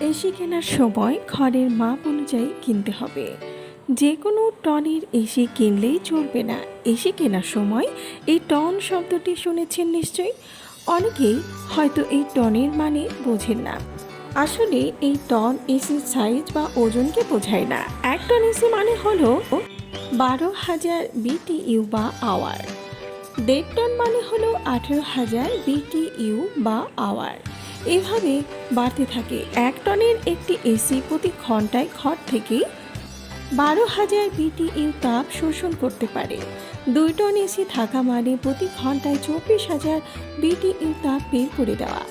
AC কেনার সময় ঘরের মাপ অনুযায়ী কিনতে হবে। যে কোনো টনের এসি কিনলেই চলবে না। এসি কেনার সময় এই টন শব্দটি শুনেছেন নিশ্চয়ই? অনেকেই হয়তো এই টনের মানে বোঝেন না। আসলে এই টন এসির সাইজ বা ওজনকে বোঝায় না। এক টন এসি মানে হলো বারো হাজার বিটিইউ বা আওয়ার। দেড় টন মানে হলো আঠেরো হাজার বিটিইউ বা আওয়ার। এভাবে বাড়তে থাকে। এক টনের একটি এসি প্রতি ঘন্টায় ঘর থেকে বারো হাজার বিটিইউ তাপ শোষণ করতে পারে। দুই টন এসি থাকা মানে প্রতি ঘন্টায় চব্বিশ হাজার বিটিইউ তাপ বের করে দেওয়া।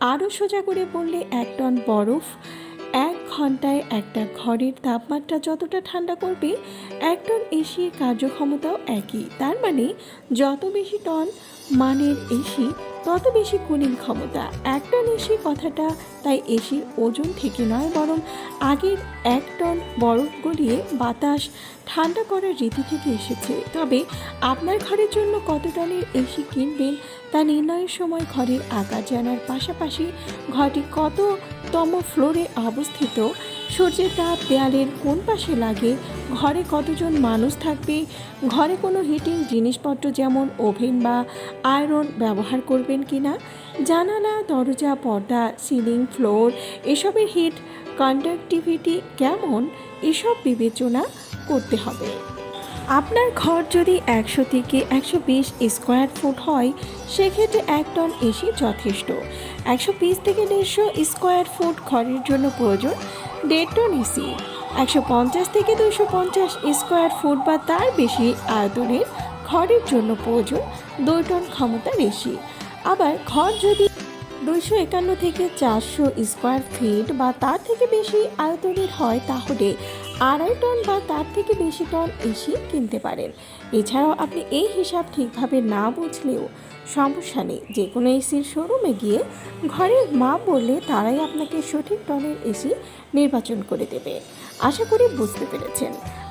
আরও সোজা করে বললে, এক টন বরফ এক ঘন্টায় একটা ঘরের তাপমাত্রা যতটা ঠান্ডা করবে, এক টন এসির কার্যক্ষমতাও একই। তার মানে যত বেশি টন মানের এসি তত বেশি কুলিং ক্ষমতা এক টন এসি কথাটা তাই এসির ওজন থেকে নয়, বরং আগের এক টন বরফ গলিয়ে বাতাস ঠান্ডা করার রীতি থেকে এসেছে। তবে আপনার ঘরের জন্য কত টনের এসি কিনবেন তা নির্ণয়ের সময় ঘরের আকার জানার পাশাপাশি ঘরটি কততম ফ্লোরে অবস্থিত সূর্যের তাপ দেয়ালের কোন পাশে লাগে? ঘরে কতজন মানুষ থাকবে? ঘরে কোনো হিটিং জিনিসপত্র যেমন ওভেন বা আয়রন ব্যবহার করবেন কি না জানালা, দরজা, পর্দা সিলিং ফ্লোর এসবের হিট কন্ডাক্টিভিটি কেমন? এসব বিবেচনা করতে হবে। আপনার ঘর যদি একশো থেকে একশো বিশ স্কোয়ার ফুট হয়, সেক্ষেত্রে এক টন এসি যথেষ্ট। একশো বিশ থেকে দেড়শো স্কোয়ার ফুট ঘরের জন্য প্রয়োজন দেড় টন এসি একশো পঞ্চাশ থেকে দুশো পঞ্চাশ স্কোয়ার ফুট বা তার বেশি আয়তনের ঘরের জন্য প্রয়োজন দুই টন ক্ষমতার এসি আবার ঘর যদি দুইশো একান্ন থেকে চারশো স্কোয়ার ফিট বা তার থেকে বেশি আয়তনের হয়, তাহলে আড়াই টন বা তার থেকে বেশি টন এসি কিনতে পারেন। এছাড়াও আপনি এই হিসাব ঠিকভাবে না বুঝলেও সমস্যা নেই যে কোনো এসির শোরুমে গিয়ে ঘরের মা বললে তারাই আপনাকে সঠিক টনের এসি নির্বাচন করে দেবে। আশা করি বুঝতে পেরেছেন।